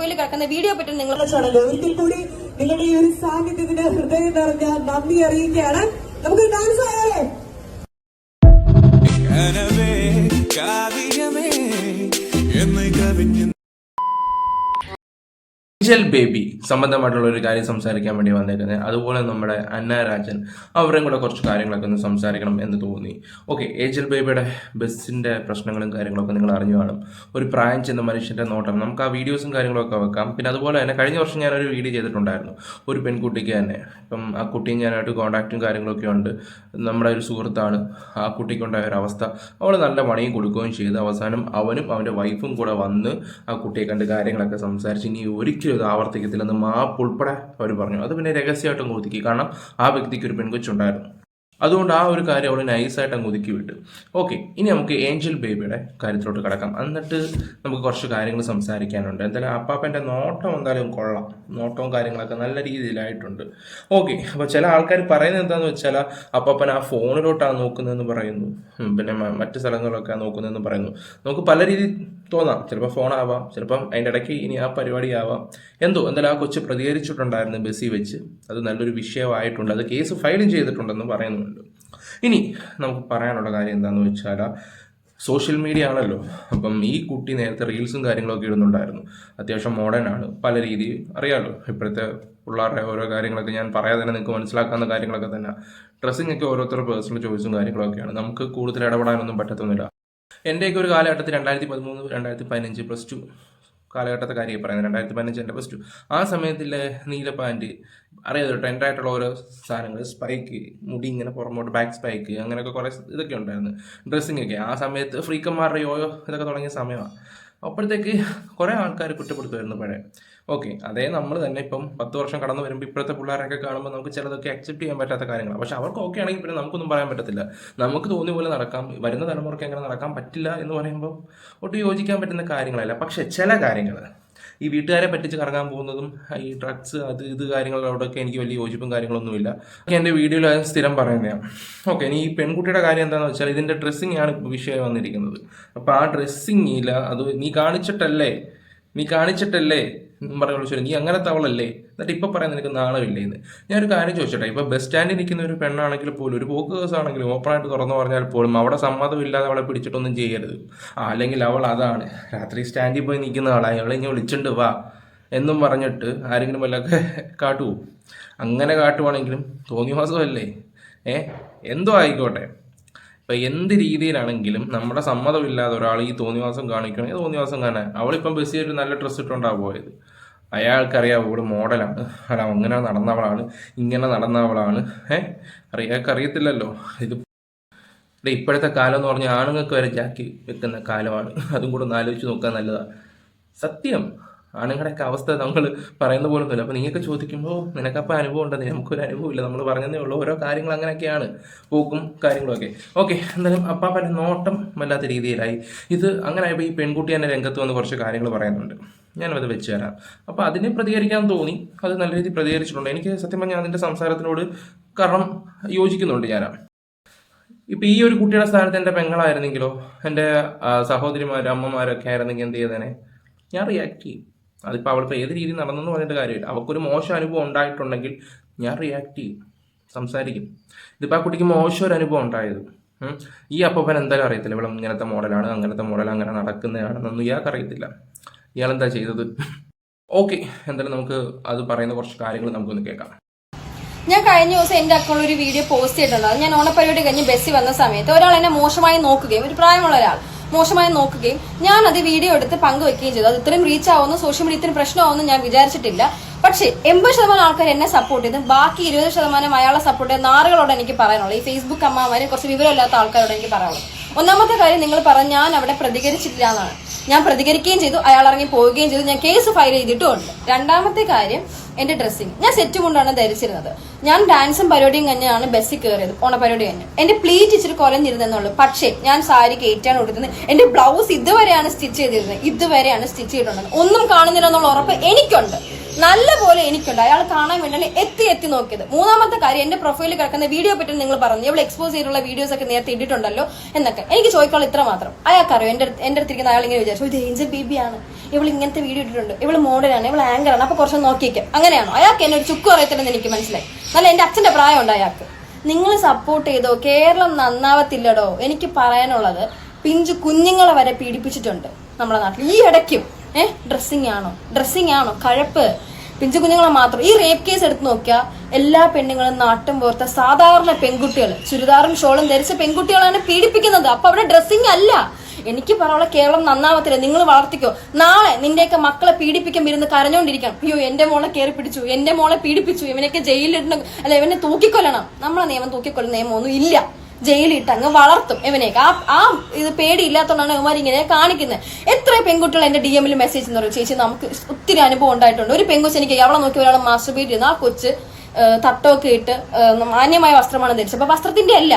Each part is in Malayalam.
പ്രൊഫൈലിൽ കിടക്കുന്ന വീഡിയോ പറ്റി നിങ്ങൾ ചടങ്ങ് ഒരിക്കൽ കൂടി നിങ്ങളുടെ ഈ ഒരു സാന്നിധ്യത്തിന് ഹൃദയം നിറഞ്ഞ നന്ദി അറിയിക്കുകയാണ്. നമുക്ക് ഡാൻസ് ആയാലേ? കനവേ കാവ്യമേ എന്ന് കവിഞ്ഞു ഏഞ്ചൽ ബേബി സംബന്ധമായിട്ടുള്ള ഒരു കാര്യം സംസാരിക്കാൻ വേണ്ടി വന്നേക്കുന്നത് അതുപോലെ നമ്മുടെ അന്ന രാജൻ അവരുടെയും കൂടെ കുറച്ച് കാര്യങ്ങളൊക്കെ ഒന്ന് സംസാരിക്കണം എന്ന് തോന്നി. ഓക്കെ ഏഞ്ചൽ ബേബിയുടെ ബസ്സിന്റെ പ്രശ്നങ്ങളും കാര്യങ്ങളൊക്കെ നിങ്ങൾ അറിഞ്ഞു കാണും. ഒരു പ്രായം ചെന്ന മനുഷ്യന്റെ നോട്ടം. നമുക്ക് ആ വീഡിയോസും കാര്യങ്ങളൊക്കെ വെക്കാം. പിന്നെ അതുപോലെ തന്നെ കഴിഞ്ഞ വർഷം ഞാനൊരു വീഡിയോ ചെയ്തിട്ടുണ്ടായിരുന്നു. ഒരു പെൺകുട്ടിക്ക് തന്നെ. ഇപ്പം ആ കുട്ടിയും ഞാനായിട്ട് കോൺടാക്റ്റും കാര്യങ്ങളൊക്കെ ഉണ്ട്. നമ്മുടെ ഒരു സുഹൃത്താണ്. ആ കുട്ടിക്കുണ്ടായ ഒരു അവസ്ഥ. അവൾ നല്ല പണിയും കൊടുക്കുകയും ചെയ്ത്. അവസാനം അവനും അവന്റെ വൈഫും കൂടെ വന്ന് ആ കുട്ടിയെ കണ്ട് കാര്യങ്ങളൊക്കെ സംസാരിച്ച് ഇനി ഒരിക്കലും ഇത് ആവർത്തിക്കത്തില്ലെന്ന് മാപ്പ് ഉൾപ്പെടെ അവർ പറഞ്ഞു. അത് പിന്നെ രഹസ്യമായിട്ടും ഒതുക്കി. കാരണം ആ വ്യക്തിക്ക് ഒരു പെൺകൊച്ചുണ്ടായിരുന്നു. അതുകൊണ്ട് ആ ഒരു കാര്യം അവൾ നൈസായിട്ട് അങ്ങ് ഒതുക്കി വിട്ടു. ഓക്കെ ഇനി നമുക്ക് ഏഞ്ചൽ ബേബിയുടെ കാര്യത്തിലോട്ട് കിടക്കാം. എന്നിട്ട് നമുക്ക് കുറച്ച് കാര്യങ്ങൾ സംസാരിക്കാനുണ്ട്. എന്തായാലും അപ്പാപ്പന്റെ നോട്ടം എന്തായാലും കൊള്ളാം. നോട്ടവും കാര്യങ്ങളൊക്കെ നല്ല രീതിയിലായിട്ടുണ്ട്. ഓക്കെ അപ്പോൾ ചില ആൾക്കാർ പറയുന്നത് എന്താണെന്ന് വെച്ചാൽ അപ്പാപ്പൻ ആ ഫോണിലോട്ടാണ് നോക്കുന്നതെന്ന് പറയുന്നു. പിന്നെ മറ്റ് സ്ഥലങ്ങളൊക്കെ നോക്കുന്നതെന്ന് പറയുന്നു. നമുക്ക് പല രീതി തോന്നാം. ചിലപ്പോൾ ഫോണാവാം ചിലപ്പം അതിന്റെ ഇടയ്ക്ക് ഇനി ആ പരിപാടി ആവാം എന്തോ എന്തായാലും ആ കൊച്ച് പ്രതികരിച്ചിട്ടുണ്ടായിരുന്നു ബസ്സിൽ വെച്ച്. അത് നല്ലൊരു വിഷയമായിട്ടുണ്ട്. അത് കേസ് ഫയലും ചെയ്തിട്ടുണ്ടെന്ന് പറയുന്നുണ്ട്. ഇനി നമുക്ക് പറയാനുള്ള കാര്യം എന്താണെന്ന് വെച്ചാൽ സോഷ്യൽ മീഡിയ ആണല്ലോ. അപ്പം ഈ കുട്ടി നേരത്തെ റീൽസും കാര്യങ്ങളൊക്കെ ഇടുന്നുണ്ടായിരുന്നു. അത്യാവശ്യം മോഡേൺ ആണ്. പല രീതി അറിയാമല്ലോ ഇപ്പോഴത്തെ പിള്ളേരുടെ ഓരോ കാര്യങ്ങളൊക്കെ ഞാൻ പറയാതെ തന്നെ നിങ്ങൾക്ക് മനസ്സിലാക്കാവുന്ന കാര്യങ്ങളൊക്കെ തന്നെ. ഡ്രസ്സിംഗ് ഒക്കെ ഓരോരുത്തരുടെ പേഴ്സണൽ ചോയ്സും കാര്യങ്ങളൊക്കെയാണ്. നമുക്ക് കൂടുതൽ ഇടപെടാനൊന്നും പറ്റത്തൊന്നുമില്ല. എന്റെയൊക്കെ ഒരു കാലഘട്ടത്തിൽ രണ്ടായിരത്തി പതിമൂന്ന് രണ്ടായിരത്തി പതിനഞ്ച് പ്ലസ് ടു കാലഘട്ടത്തെ കാര്യം പറയുന്നത് രണ്ടായിരത്തി പതിനഞ്ച് എന്റെ പ്ലസ് ടു ആ സമയത്തിലെ നീല പാന്റ് അറിയാതെ ട്രെൻഡായിട്ടുള്ള ഓരോ സാധനങ്ങൾ സ്പൈക്ക് മുടി ഇങ്ങനെ പുറമോട്ട് ബാക്ക് സ്പൈക്ക് അങ്ങനെയൊക്കെ കുറേ ഇതൊക്കെ ഉണ്ടായിരുന്നു. ഡ്രസ്സിങ് ഒക്കെ. ആ സമയത്ത് ഫ്രീക്കന്മാരുടെ യോയോ ഇതൊക്കെ തുടങ്ങിയ സമയമാണ് അപ്പോഴത്തേക്ക് കുറേ ആൾക്കാർ കുറ്റപ്പെടുത്തുമായിരുന്നു പഴയ. ഓക്കെ അതേ നമ്മൾ തന്നെ ഇപ്പം പത്ത് വർഷം കടന്നു വരുമ്പോൾ ഇപ്പോഴത്തെ പിള്ളേരൊക്കെ കാണുമ്പോൾ നമുക്ക് ചിലതൊക്കെ അക്സെപ്റ്റ് ചെയ്യാൻ പറ്റാത്ത കാര്യങ്ങൾ പക്ഷെ അവർക്ക് ഓക്കെ ആണെങ്കിൽ പിന്നെ നമുക്കൊന്നും പറയാൻ പറ്റത്തില്ല. നമുക്ക് തോന്നിയ പോലെ നടക്കാം. വരുന്ന തലമുറയ്ക്ക് അങ്ങനെ നടക്കാൻ പറ്റില്ല എന്ന് പറയുമ്പോൾ ഒട്ടും യോജിക്കാൻ പറ്റുന്ന കാര്യങ്ങളല്ല. പക്ഷെ ചില കാര്യങ്ങൾ ഈ വീട്ടുകാരെ പറ്റിച്ച് കറങ്ങാൻ പോകുന്നതും ഈ ഡ്രഗ്സ് അത് ഇത് കാര്യങ്ങളോടൊക്കെ എനിക്ക് വലിയ യോജിപ്പും കാര്യങ്ങളൊന്നുമില്ല. എന്റെ വീഡിയോയിൽ അത് സ്ഥിരം പറയുന്നതാണ് ഓക്കെ ഇനി ഈ പെൺകുട്ടിയുടെ കാര്യം എന്താണെന്ന് വെച്ചാൽ ഇതിന്റെ ഡ്രസ്സിങ് ആണ് വിഷയം വന്നിരിക്കുന്നത്. അപ്പോൾ ആ ഡ്രസ്സിങ്ങില്ല അത് നീ കാണിച്ചിട്ടല്ലേ? നീ കാണിച്ചിട്ടല്ലേ? എന്നും പറഞ്ഞ നീ അങ്ങനെ തവളല്ലേ എന്നിട്ട് ഇപ്പം പറയാൻ നിനക്ക് നാണമില്ലേ എന്ന് ഞാനൊരു കാര്യം ചോദിച്ചോട്ടെ ഇപ്പോൾ ബസ് സ്റ്റാൻഡിൽ നിൽക്കുന്ന ഒരു പെണ്ണാണെങ്കിൽ പോലും ഒരു പോക്ക് ആണെങ്കിലും ഓപ്പണായിട്ട് തുറന്നു പറഞ്ഞാൽ പോലും അവിടെ സമ്മതമില്ലാതെ അവളെ പിടിച്ചിട്ടൊന്നും ചെയ്യരുത്. അല്ലെങ്കിൽ അവൾ അതാണ്. രാത്രി സ്റ്റാൻഡിൽ പോയി നിൽക്കുന്ന ആളായി. അവളെ ഇനി വിളിച്ചിട്ടുണ്ട് വാ എന്നും പറഞ്ഞിട്ട് ആരെങ്കിലും വല്ലതൊക്കെ കാട്ടുവോ? അങ്ങനെ കാട്ടുവാണെങ്കിലും തോന്നിവാസമല്ലേ ഏ എന്തോ ആയിക്കോട്ടെ. ഇപ്പം എന്ത് രീതിയിലാണെങ്കിലും നമ്മുടെ സമ്മതമില്ലാതെ ഒരാൾ ഈ തോന്നിവാസം കാണിക്കണമെങ്കിൽ തോന്നിവാസം കാണാൻ. അവളിപ്പം ബസ്സിൽ ഒരു നല്ല ഡ്രസ്സ് ഇട്ടുകൊണ്ടാണ് പോയത്. അയാൾക്കറിയാം അവൾ മോഡലാണ്. അല്ല അങ്ങനെ നടന്നവളാണ് ഇങ്ങനെ നടന്നവളാണ്. ഏഹ് അറിയാൾക്ക് അറിയത്തില്ലല്ലോ ഇത് ഇവിടെ ഇപ്പോഴത്തെ കാലം എന്ന് പറഞ്ഞാൽ ആണുങ്ങൾക്ക് വരെ ജാക്കി വെക്കുന്ന കാലമാണ്. അതും കൂടെ ഒന്ന് ആലോചിച്ച് നോക്കാൻ നല്ലതാണ് സത്യം ആണുങ്ങളുടെയൊക്കെ അവസ്ഥ നമ്മൾ പറയുന്ന പോലെ ഒന്നുമില്ല. അപ്പോൾ നിങ്ങൾക്ക് ചോദിക്കുമ്പോൾ നിനക്കപ്പോൾ അനുഭവം ഉണ്ടെന്ന്? നമുക്കൊരു അനുഭവമില്ല. നമ്മൾ പറഞ്ഞതേ ഉള്ളൂ. ഓരോ കാര്യങ്ങൾ അങ്ങനെയൊക്കെയാണ്. പോക്കും കാര്യങ്ങളൊക്കെ. ഓക്കെ എന്തായാലും അപ്പാപ്പന്റെ നോട്ടം വല്ലാത്ത രീതിയിലായി. ഇത് അങ്ങനെ ആയപ്പോൾ ഈ പെൺകുട്ടി തന്നെ രംഗത്ത് വന്ന് കുറച്ച് കാര്യങ്ങൾ പറയുന്നുണ്ട്. ഞാനത് വെച്ച് തരാം. അപ്പോൾ അതിനെ പ്രതികരിക്കാൻ തോന്നി. അത് നല്ല രീതിയിൽ പ്രതികരിച്ചിട്ടുണ്ട്. എനിക്ക് സത്യം പറഞ്ഞാൽ അതിന്റെ സംസാരത്തിനോട് കാരണം യോജിക്കുന്നുണ്ട് ഞാൻ ഇപ്പം ഈ ഒരു കുട്ടിയുടെ സ്ഥാനത്ത് എന്റെ പെങ്ങളായിരുന്നെങ്കിലോ എന്റെ സഹോദരിമാർ അമ്മമാരൊക്കെ ആയിരുന്നെങ്കിൽ എന്ത് ചെയ്തേനെ? ഞാൻ റിയാക്ട് ചെയ്യും. അതിപ്പോൾ അവളിപ്പോൾ ഏത് രീതിയിൽ നടന്നെന്ന് പറഞ്ഞിട്ട് കാര്യമില്ല. അവൾക്കൊരു മോശം അനുഭവം ഉണ്ടായിട്ടുണ്ടെങ്കിൽ ഞാൻ റിയാക്ട് ചെയ്യും. സംസാരിക്കും. ഇതിപ്പോൾ ആ കുട്ടിക്ക് മോശം ഒരു അനുഭവം ഉണ്ടായത്. ഈ അപ്പൻ എന്തായാലും അറിയത്തില്ല. ഇവിടെ ഇങ്ങനത്തെ മോഡലാണ് അങ്ങനത്തെ മോഡൽ അങ്ങനെ നടക്കുന്നതാണെന്നൊന്നും ഇയാൾക്ക് അറിയത്തില്ല. ഇയാളെന്താ ചെയ്തത്? ഓക്കെ എന്തായാലും നമുക്ക് അത് പറയുന്ന കുറച്ച് കാര്യങ്ങൾ നമുക്കൊന്ന് കേൾക്കാം. ഞാൻ കഴിഞ്ഞ ദിവസം എന്റെ അക്കൗണ്ടിൽ ഒരു വീഡിയോ പോസ്റ്റ് ചെയ്തിട്ടുണ്ടായിരുന്നു ഞാൻ ഓണപ്പരിപാടി കഴിഞ്ഞ് ബസ്സിൽ വന്ന സമയത്ത് ഒരാൾ എന്നെ മോശമായി നോക്കുകയും ഒരു പ്രായമുള്ള ഒരാൾ മോശമായി നോക്കുകയും ഞാൻ അത് വീഡിയോ എടുത്ത് പങ്കുവെക്കുകയും ചെയ്തു. അത് ഇത്രയും റീച്ച് ആവുന്നു സോഷ്യൽ മീഡിയ ഇത്രയും പ്രശ്നമാവുമെന്ന് ഞാൻ വിചാരിച്ചിട്ടില്ല. പക്ഷേ എൺപത് ശതമാനം ആൾക്കാർ എന്നെ സപ്പോർട്ട് ചെയ്തു. ബാക്കി ഇരുപത് ശതമാനം അയാളെ സപ്പോർട്ട് ചെയ്ത നാറുകളോട് എനിക്ക് പറയാനുള്ളൂ. ഈ ഫേസ്ബുക്ക് അമ്മമാരും കുറച്ച് വിവരമില്ലാത്ത ആൾക്കാരോട് എനിക്ക് പറയാനുള്ളൂ. ഒന്നാമത്തെ കാര്യം നിങ്ങൾ പറഞ്ഞ ഞാൻ അവിടെ പ്രതികരിച്ചിട്ടില്ല എന്നാണ്. ഞാൻ പ്രതികരിക്കുകയും ചെയ്തു അയാൾ ഇറങ്ങി പോവുകയും ചെയ്തു. ഞാൻ കേസ് ഫയൽ ചെയ്തിട്ടുമുണ്ട് രണ്ടാമത്തെ കാര്യം എന്റെ ഡ്രസ്സിങ് ഞാൻ സെറ്റ് കൊണ്ടാണ് ധരിച്ചിരുന്നത്. ഞാൻ ഡാൻസും പരിപാടിയും കഴിഞ്ഞാണ് ബസ്സിൽ കയറിയത് ഓണപരിപാടി കഴിഞ്ഞ്. എന്റെ പ്ലീറ്റ് ഇച്ചിരി കുറഞ്ഞിരുന്നെന്നുള്ളൂ. പക്ഷേ ഞാൻ സാരി കയറ്റാണ് കൊടുക്കുന്നത് എന്റെ ബ്ലൗസ് ഇതുവരെയാണ് സ്റ്റിച്ച് ചെയ്തിരുന്നത്. ഇതുവരെയാണ് സ്റ്റിച്ച് ചെയ്തിട്ടുള്ളത്. ഒന്നും കാണുന്നില്ല എന്നുള്ള ഉറപ്പ് എനിക്കുണ്ട്. നല്ല പോലെ എനിക്കുണ്ട്. അയാൾ കാണാൻ വേണ്ടി എത്തി എത്തി നോക്കിയത്. മൂന്നാമത്തെ കാര്യം എന്റെ പ്രൊഫൈലിൽ കിടക്കുന്ന വീഡിയോ പറ്റി നിങ്ങൾ പറഞ്ഞു. ഇവിടെ എക്സ്പോസ് ചെയ്തിട്ടുള്ള വീഡിയോസ് ഒക്കെ നേരത്തെ ഇട്ടിട്ടുണ്ടല്ലോ എന്നൊക്കെ. എനിക്ക് ചോദിക്കാനുള്ള ഇത്ര മാത്രം. അയാൾക്കറിയോ എന്റെ എന്റെ അടുത്തിരിക്കുന്ന അയാൾ ഇങ്ങനെ വിചാരിച്ചു ഇത് ഏഞ്ചൽ ബേബിയാണ് ഇവൾ ഇങ്ങനത്തെ വീഡിയോ ഇട്ടിട്ടുണ്ട്. ഇവൾ മോഡലാണ് ഇവൾ ആങ്കറാണ് അപ്പൊ കുറച്ച് നോക്കിയേക്കാം. അങ്ങനെയാണോ? അയാൾക്ക് എന്നെ ഒരു ചുക്കും അറിയത്തില്ലെന്ന് എനിക്ക് മനസ്സിലായി. നല്ല എന്റെ അച്ഛന്റെ പ്രായമുണ്ട് അയാൾക്ക്. നിങ്ങൾ സപ്പോർട്ട് ചെയ്തോ? കേരളം നന്നാവത്തില്ലടോ? എനിക്ക് പറയാനുള്ളത് പിഞ്ചു കുഞ്ഞുങ്ങളെ വരെ പീഡിപ്പിച്ചിട്ടുണ്ട് നമ്മുടെ നാട്ടിൽ. ഈ ഇടയ്ക്കും ഏഹ് ഡ്രസ്സിങ് ആണോ? ഡ്രസ്സിങ് ആണോ? കഴപ്പ്. പിഞ്ചു കുഞ്ഞുങ്ങളെ മാത്രം. ഈ റേപ്പ് കേസ് എടുത്ത് നോക്കിയാൽ എല്ലാ പെണ്ണുങ്ങളും നാട്ടും പോർത്ത സാധാരണ പെൺകുട്ടികൾ ചുരിദാറും ഷോളും ധരിച്ച പെൺകുട്ടികളാണ് പീഡിപ്പിക്കുന്നത്. അപ്പൊ അവിടെ ഡ്രസ്സിങ് അല്ല. എനിക്ക് പറയാനുള്ള കേരളം നന്നാവത്തില്ല. നിങ്ങൾ വളർത്തിക്കോ. നാളെ നിന്റെയൊക്കെ മക്കളെ പീഡിപ്പിക്കാൻ ഇരുന്ന് കരഞ്ഞോണ്ടിരിക്കണം. അയ്യോ എന്റെ മോളെ കയറി പിടിച്ചു. എന്റെ മോളെ പീഡിപ്പിച്ചു. ഇവനൊക്കെ ജയിലിലിടണം അല്ല ഇവനെ തൂക്കിക്കൊല്ലണം. നമ്മളെ നിയമം തൂക്കിക്കൊല്ലുന്ന നിയമം ഒന്നും ഇല്ല. ജയിലിട്ട് അങ്ങ് വളർത്തും. ഇവനെയൊക്കെ. ആ ആ ഇത് പേടിയില്ലാത്തതുകൊണ്ടാണ് ഇവന്മാർ ഇങ്ങനെ കാണിക്കുന്നത് എത്ര പെൺകുട്ടികൾ എന്റെ ഡി എമ്മിൽ മെസ്സേജ് എന്ന് പറയും ചേച്ചി നമുക്ക് ഒത്തിരി അനുഭവം ഉണ്ടായിട്ടുണ്ട്. ഒരു പെൺകൊച്ച് എനിക്ക് അവളെ നോക്കി ഒരാളെ മാസ്റ്റർബേറ്റ് ചെയ്യുന്നു. ആ കൊച്ച് തട്ടമൊക്കെ ഇട്ട് മാന്യമായ വസ്ത്രമാണ് ധരിച്ചത്. അപ്പൊ വസ്ത്രത്തിന്റെ അല്ല.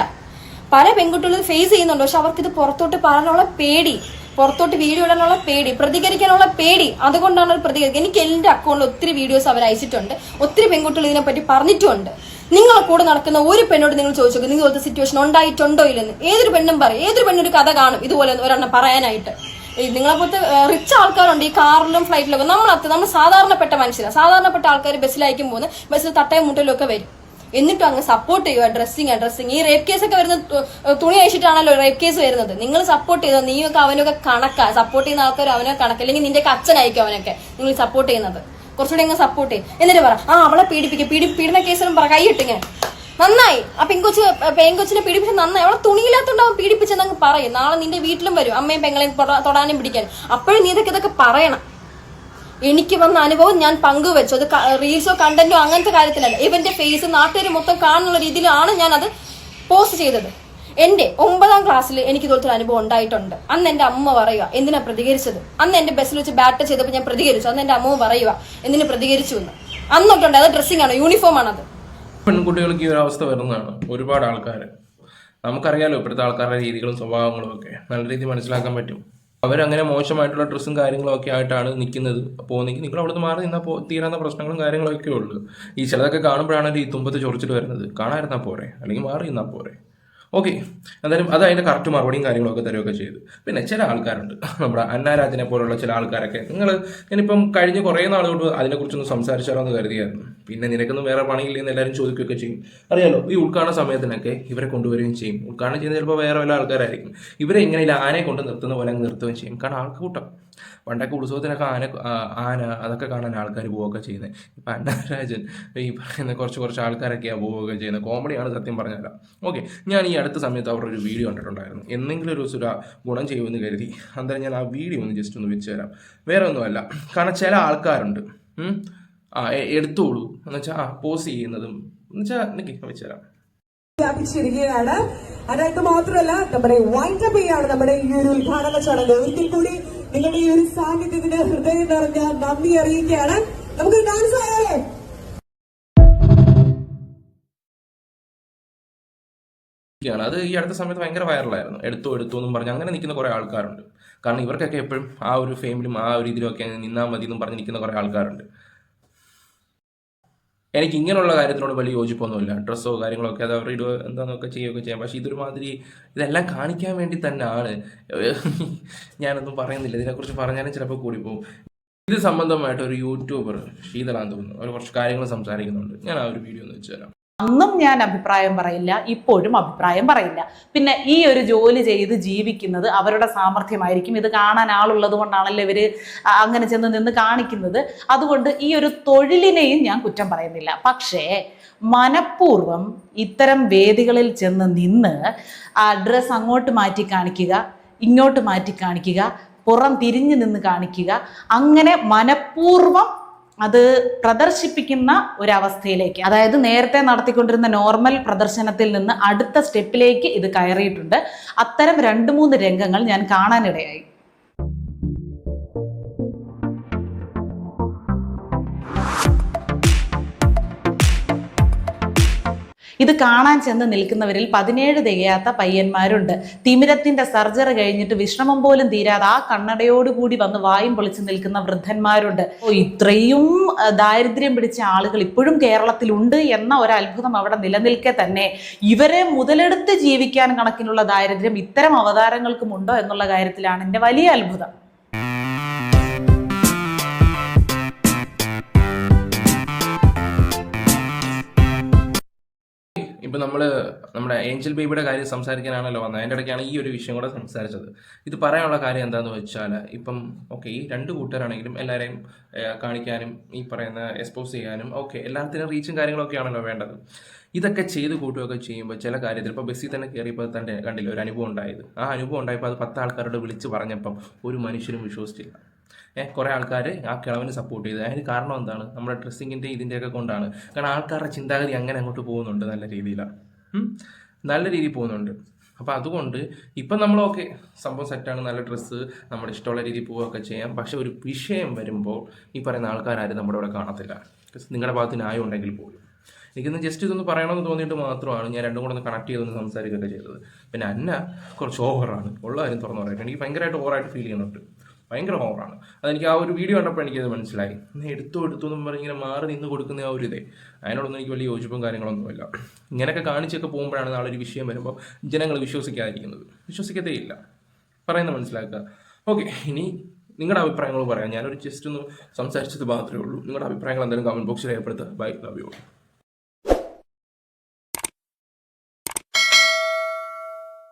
പല പെൺകുട്ടികളും ഫേസ് ചെയ്യുന്നുണ്ട്. പക്ഷെ അവർക്ക് ഇത് പുറത്തോട്ട് പറയാനുള്ള പേടി. പുറത്തോട്ട് വീഡിയോ ഇടാനുള്ള പേടി. പ്രതികരിക്കാനുള്ള പേടി. അതുകൊണ്ടാണ് പ്രതികരിക്കുക എനിക്ക് എന്റെ അക്കൗണ്ടിൽ ഒത്തിരി വീഡിയോസ് അവർ അയച്ചിട്ടുണ്ട് ഒത്തിരി പെൺകുട്ടികൾ ഇതിനെപ്പറ്റി പറഞ്ഞിട്ടുമുണ്ട്. നിങ്ങളെ കൂടെ നടക്കുന്ന ഒരു പെണ്ണോട് നിങ്ങൾ ചോദിച്ചു നിങ്ങൾ ഇതുപോലത്തെ സിറ്റുവേഷൻ ഉണ്ടായിട്ടുണ്ടോ ഇല്ലെന്ന്? ഏതൊരു പെണ്ണും പറയും. ഏതൊരു പെണ്ണൊരു കഥ കാണും. ഇതുപോലെ ഒരെണ്ണം പറയാനായിട്ട്. ഈ നിങ്ങളെ പോലത്തെ റിച്ച് ആൾക്കാരുണ്ട് ഈ കാറിലും ഫ്ലൈറ്റിലൊക്കെ. നമ്മളത്ത് നമ്മൾ സാധാരണപ്പെട്ട മനുഷ്യരാണ് സാധാരണപ്പെട്ട ആൾക്കാർ ബസ്സിലായിരിക്കും പോകുന്നത് ബസ്സിൽ തട്ടയും മുട്ടലും ഒക്കെ വരും. എന്നിട്ടും അങ്ങ് സപ്പോർട്ട് ചെയ്യുക ഡ്രസ്സിങ് ഡ്രസ്സിങ് ഈ റേപ്പ് കേസ് ഒക്കെ വരുന്ന തുണി അയച്ചിട്ടാണല്ലോ റേപ്പ് കേസ് വരുന്നത്. നിങ്ങൾ സപ്പോർട്ട് ചെയ്തോ? നീയൊക്കെ അവനൊക്കെ കണക്കാ. സപ്പോർട്ട് ചെയ്യുന്ന ആൾക്കാർ അവനൊക്കെ കണക്ക്. അല്ലെങ്കിൽ നിന്റെ അച്ഛനായിരിക്കും അവനൊക്കെ. നിങ്ങൾ സപ്പോർട്ട് ചെയ്യുന്നത്. കുറച്ചുകൂടി അങ്ങ് സപ്പോർട്ട് ചെയ്യും. എന്നിട്ട് പറ ആ അവളെ പീഡിപ്പിക്കും. പീഡി പീഡന കേസിലും പറ കൈയിട്ടിങ്ങനെ നന്നായി. ആ പെങ്കൊച്ച് പെങ്കൊച്ചിനെ പീഡിപ്പിച്ച് നന്നായി. അവളെ തുണിയില്ലാത്തോണ്ട് അവൻ പീഡിപ്പിച്ചെന്ന് അങ്ങ് പറയും. നാളെ നിന്റെ വീട്ടിലും വരും. അമ്മയും പെങ്ങളെയും തൊട- തൊടാനും പിടിക്കാനും അപ്പോഴും നീ ഇതൊക്കെ ഇതൊക്കെ പറയണം. എനിക്ക് വന്ന അനുഭവം ഞാൻ പങ്കുവെച്ചു. അത് റീൽസോ കണ്ടന്റോ അങ്ങനത്തെ കാര്യത്തിലല്ല. ഇവന്റെ ഫേസ് നാട്ടുകാർ മൊത്തം കാണുന്ന രീതിയിലാണ് ഞാൻ അത് പോസ്റ്റ് ചെയ്തത്. എന്റെ ഒമ്പതാം ക്ലാസ്സിൽ എനിക്ക് ഇതുപോലത്തെ ഒരു അനുഭവം ഉണ്ടായിട്ടുണ്ട്. അന്ന് എന്റെ അമ്മ പറയുക എന്തിനാ പ്രതികരിച്ചത്? അന്ന് എന്റെ ബസ്സിൽ വെച്ച് ബാറ്റ് ചെയ്തപ്പോൾ ഞാൻ പ്രതികരിച്ചു. അന്ന് എന്റെ അമ്മ പറയുക എന്തിനു പ്രതികരിച്ചു എന്ന്. അന്നൊട്ടുണ്ട് അത് ഡ്രസ്സിംഗ് ആണ് യൂണിഫോം ആണത്. പെൺകുട്ടികൾക്ക് ഈ ഒരു അവസ്ഥ വരുന്നതാണ് ഒരുപാട് ആൾക്കാർ നമുക്കറിയാലോ ഇപ്പോഴത്തെ ആൾക്കാരുടെ രീതികളും സ്വഭാവങ്ങളും ഒക്കെ. നല്ല രീതിയിൽ മനസ്സിലാക്കാൻ പറ്റും. അവരങ്ങനെ മോശമായിട്ടുള്ള ഡ്രസ്സും കാര്യങ്ങളും ഒക്കെ ആയിട്ടാണ് നിൽക്കുന്നത് പോകുന്നെങ്കിൽ നിങ്ങൾ അവിടുന്ന് മാറി നിന്നാൽ പോ തീരാവുന്ന പ്രശ്നങ്ങളും കാര്യങ്ങളൊക്കെ ഉള്ളൂ. ഈ ചിലതൊക്കെ കാണുമ്പോഴാണ് ഈ തുമ്പത്ത് ചൊറിച്ചിട്ട് വരുന്നത്. കാണാതിരുന്നാൽ പോരെ? അല്ലെങ്കിൽ മാറി നിന്നാൽ പോരെ? ഓക്കെ. എന്തായാലും അത് അതിന്റെ കറക്റ്റ് മറുപടിയും കാര്യങ്ങളൊക്കെ തരുകയൊക്കെ ചെയ്തു. പിന്നെ ചില ആൾക്കാരുണ്ട്. നമ്മുടെ അന്നാരാജിനെ പോലുള്ള ചില ആൾക്കാരൊക്കെ. നിങ്ങൾ ഞാനിപ്പം കഴിഞ്ഞ കുറേ നാളുകൊണ്ട് കൊണ്ട് അതിനെക്കുറിച്ചൊന്ന് സംസാരിച്ചാലോ എന്ന് കരുതിയായിരുന്നു. പിന്നെ നിനക്കൊന്നും വേറെ പണിയില്ലെന്ന് എല്ലാവരും ചോദിക്കുകയൊക്കെ ചെയ്യും. അറിയാലോ ഈ ഉൾക്കാണ സമയത്തിനൊക്കെ ഇവരെ കൊണ്ടുവരികയും ചെയ്യും. ഉൾക്കാണ ചെയ്യുന്ന ചിലപ്പോൾ വേറെ വല്ല ആൾക്കാരായിരിക്കും. ഇവരെ ഇങ്ങനെ ആനയെ കൊണ്ട് നിർത്തുന്ന പോലെ നിർത്തുകയും ചെയ്യും. കാരണം ആൾക്കൂട്ടം പണ്ടൊക്കെ ഉത്സവത്തിനൊക്കെ ആന ആന അതൊക്കെ കാണാൻ ആൾക്കാർ പോവുകയൊക്കെ ചെയ്യുന്നത് ഇപ്പം അന്നാരാജൻ ഈ പറയുന്ന കുറച്ച് കുറച്ച് ആൾക്കാരൊക്കെയാണ് പോവുകയൊക്കെ ചെയ്യുന്നത് കോമഡിയാണ് സത്യം പറഞ്ഞാൽ ഓക്കെ ഞാൻ ഈ അടുത്ത സമയത്ത് അവരുടെ ഒരു വീഡിയോ കണ്ടിട്ടുണ്ടായിരുന്നു. എന്തെങ്കിലും ഒരു സുര ഗുണം ചെയ്യുമെന്ന് കരുതി. അന്നേരം ഞാൻ ആ വീഡിയോ ഒന്ന് ജസ്റ്റ് ഒന്ന് വെച്ച് തരാം. വേറെ ഒന്നുമല്ല. കാരണം ചില ആൾക്കാരുണ്ട്. ആ എടുത്തോളൂ. എന്ന് വെച്ചാൽ ആ പോസ് ചെയ്യുന്നതും എന്ന് വെച്ചാൽ എനിക്ക് വെച്ചുതരാം ാണ് വ്യാപിച്ചിരിക്കുകയാണ്. അതായത് മാത്രമല്ല നമ്മുടെ വൈൻഡപ്പ് ചെയ്യാണ് നമ്മുടെ ഈ ഒരു ഉദ്ഘാടന ചടങ്ങ്. ഒരിക്കൽ കൂടി നിങ്ങളുടെ ഈ ഒരു സാന്നിധ്യത്തിന് ഹൃദയം നിറഞ്ഞ നന്ദി അറിയിക്കുകയാണ്. നമുക്ക് ഡാൻസ് ആയാലേ? ാണ് അത് ഈ അടുത്ത സമയത്ത് ഭയങ്കര വൈറലായിരുന്നു എടുത്തു എടുത്തു എന്നും പറഞ്ഞ് അങ്ങനെ നിൽക്കുന്ന കുറേ ആൾക്കാരുണ്ട്. കാരണം ഇവർക്കൊക്കെ എപ്പോഴും ആ ഒരു ഫെയിമിലും ആ ഒരു ഇതിലും ഒക്കെ നിന്നാൽ മതി എന്നും പറഞ്ഞ് നിൽക്കുന്ന കുറേ ആൾക്കാരുണ്ട്. എനിക്ക് ഇങ്ങനെയുള്ള കാര്യത്തിനോട് വലിയ യോജിപ്പൊന്നുമില്ല. ഡ്രസ്സോ കാര്യങ്ങളൊക്കെ അത് അവർ ഇടുക എന്താണെന്നൊക്കെ ചെയ്യുകയൊക്കെ ചെയ്യാം. പക്ഷേ ഇതൊരുമാതിരി ഇതെല്ലാം കാണിക്കാൻ വേണ്ടി തന്നെയാണ് ഞാനൊന്നും പറയുന്നില്ല. ഇതിനെക്കുറിച്ച് പറഞ്ഞാലും ചിലപ്പോൾ പോകും ഇത് സംബന്ധമായിട്ട് ഒരു യൂട്യൂബർ ശീതളാന്ന് തോന്നുന്നു. അവർ കുറച്ച് കാര്യങ്ങൾ സംസാരിക്കുന്നുണ്ട്. ഞാൻ ആ ഒരു വീഡിയോ ഒന്ന് വെച്ച് തരാം. അന്നും ഞാൻ അഭിപ്രായം പറയില്ല ഇപ്പോഴും അഭിപ്രായം പറയില്ല. പിന്നെ ഈ ഒരു ജോലി ചെയ്ത് ജീവിക്കുന്നത് അവരുടെ സാമർഥ്യമായിരിക്കും. ഇത് കാണാൻ ആളുള്ളത് കൊണ്ടാണല്ലോ ഇവർ അങ്ങനെ ചെന്ന് നിന്ന് കാണിക്കുന്നത്. അതുകൊണ്ട് ഈ ഒരു തൊഴിലിനെയും ഞാൻ കുറ്റം പറയുന്നില്ല. പക്ഷേ മനഃപൂർവം ഇത്തരം വേദികളിൽ ചെന്ന് നിന്ന് ഡ്രസ്സ് അങ്ങോട്ട് മാറ്റി കാണിക്കുക ഇങ്ങോട്ട് മാറ്റി കാണിക്കുക പുറം തിരിഞ്ഞു നിന്ന് കാണിക്കുക അങ്ങനെ മനഃപൂർവം അത് പ്രദർശിപ്പിക്കുന്ന ഒരവസ്ഥയിലേക്ക് അതായത് നേരത്തെ നടത്തിക്കൊണ്ടിരുന്ന നോർമൽ പ്രദർശനത്തിൽ നിന്ന് അടുത്ത സ്റ്റെപ്പിലേക്ക് ഇത് കയറിയിട്ടുണ്ട്. അത്തരം രണ്ട് മൂന്ന് രംഗങ്ങൾ ഞാൻ കാണാനിടയായി. ഇത് കാണാൻ ചെന്ന് നിൽക്കുന്നവരിൽ പതിനേഴ് തികയാത്ത പയ്യന്മാരുണ്ട്. തിമിരത്തിന്റെ സർജറി കഴിഞ്ഞിട്ട് വിശ്രമം പോലും തീരാതെ ആ കണ്ണടയോടുകൂടി വന്ന് വായും പൊളിച്ച് നിൽക്കുന്ന വൃദ്ധന്മാരുണ്ട്. ഇത്രയും ദാരിദ്ര്യം പിടിച്ച ആളുകൾ ഇപ്പോഴും കേരളത്തിലുണ്ട് എന്ന ഒരു അത്ഭുതം അവിടെ നിലനിൽക്കെ തന്നെ. ഇവരെ മുതലെടുത്ത് ജീവിക്കാൻ കണക്കിനുള്ള ദാരിദ്ര്യം ഇത്തരം അവതാരങ്ങൾക്കും ഉണ്ടോ എന്നുള്ള കാര്യത്തിലാണ് എന്റെ വലിയ അത്ഭുതം. ഇപ്പം നമ്മൾ നമ്മുടെ ഏഞ്ചൽ ബേബിയുടെ കാര്യം സംസാരിക്കാനാണല്ലോ വന്നത്. അതിന്റെ ഇടയ്ക്കാണ് ഈ ഒരു വിഷയം കൂടെ സംസാരിച്ചത്. ഇത് പറയാനുള്ള കാര്യം എന്താണെന്ന് വെച്ചാൽ ഇപ്പം ഓക്കെ ഈ രണ്ട് കൂട്ടരാണെങ്കിലും എല്ലാവരെയും കാണിക്കാനും ഈ പറയുന്ന എക്സ്പോസ് ചെയ്യാനും ഓക്കെ എല്ലാത്തിനും റീച്ചും കാര്യങ്ങളൊക്കെ ആണല്ലോ വേണ്ടത്. ഇതൊക്കെ ചെയ്ത് കൂട്ടുകയൊക്കെ ചെയ്യുമ്പോൾ ചില കാര്യത്തിൽ ഇപ്പോൾ ബസ്സിൽ തന്നെ കയറിയപ്പോൾ തന്നെ കണ്ടില്ല ഒരു അനുഭവം ഉണ്ടായത്. ആ അനുഭവം ഉണ്ടായപ്പോൾ അത് പത്ത് ആൾക്കാരോട് വിളിച്ച് പറഞ്ഞപ്പം ഒരു മനുഷ്യനും വിശ്വസിച്ചില്ല. കുറേ ആൾക്കാർ ആ കിളവിന് സപ്പോർട്ട് ചെയ്തു. അതിന് കാരണം എന്താണ്? നമ്മുടെ ഡ്രസ്സിങ്ങിന്റെ ഇതിന്റെയൊക്കെ കൊണ്ടാണ്. കാരണം ആൾക്കാരുടെ ചിന്താഗതി അങ്ങനെ അങ്ങോട്ട് പോകുന്നുണ്ട് നല്ല രീതിയിലാണ് നല്ല രീതിയിൽ പോകുന്നുണ്ട്. അപ്പോൾ അതുകൊണ്ട് ഇപ്പം നമ്മളൊക്കെ സംഭവം സെറ്റാണ് നല്ല ഡ്രസ്സ് നമ്മുടെ ഇഷ്ടമുള്ള രീതിയിൽ പോവുകയൊക്കെ ചെയ്യാം. പക്ഷെ ഒരു വിഷയം വരുമ്പോൾ ഈ പറയുന്ന ആൾക്കാരും നമ്മുടെ ഇവിടെ കാണത്തില്ല. നിങ്ങളുടെ ഭാഗത്ത് ന്യായം ഉണ്ടെങ്കിൽ പോലും എനിക്കിന്ന് ജസ്റ്റ് ഇതൊന്ന് പറയണമെന്ന് തോന്നിയിട്ട് മാത്രമാണ് ഞാൻ രണ്ടും കൂടെ ഒന്ന് കണക്ട് ചെയ്തൊന്ന് സംസാരിക്കുകയൊക്കെ ചെയ്തത്. പിന്നെ അന്ന കുറച്ച് ഓവറാണ് ഉള്ള കാര്യം തുറന്നു പറയാം എനിക്ക് ഭയങ്കരമായിട്ട് ഓവറായിട്ട് ഫീൽ ചെയ്യുന്നുണ്ട്. ഭയങ്കര ഓവറാണ് അതെനിക്ക് ആ ഒരു വീഡിയോ കണ്ടപ്പോൾ എനിക്കത് മനസ്സിലായി. എടുത്തു എടുത്തു എന്ന് പറഞ്ഞ് ഇങ്ങനെ മാറി നിന്ന് കൊടുക്കുന്ന ആ ഒരു ഇതേ. അതിനോടൊന്നും എനിക്ക് വലിയ യോജിപ്പും കാര്യങ്ങളൊന്നുമില്ല. ഇങ്ങനെയൊക്കെ കാണിച്ചൊക്കെ പോകുമ്പോഴാണ് നാളൊരു വിഷയം വരുമ്പോൾ ജനങ്ങൾ വിശ്വസിക്കാതിരിക്കുന്നത്. വിശ്വസിക്കത്തേ ഇല്ല പറയുന്നത് മനസ്സിലാക്കുക. ഓക്കെ ഇനി നിങ്ങളുടെ അഭിപ്രായങ്ങൾ പറയാം. ഞാനൊരു ജസ്റ്റ് ഒന്ന് സംസാരിച്ചത് മാത്രമേ ഉള്ളൂ. നിങ്ങളുടെ അഭിപ്രായങ്ങൾ എന്തായാലും കമന്റ് ബോക്സിൽ രേഖപ്പെടുത്തുക. Bye love you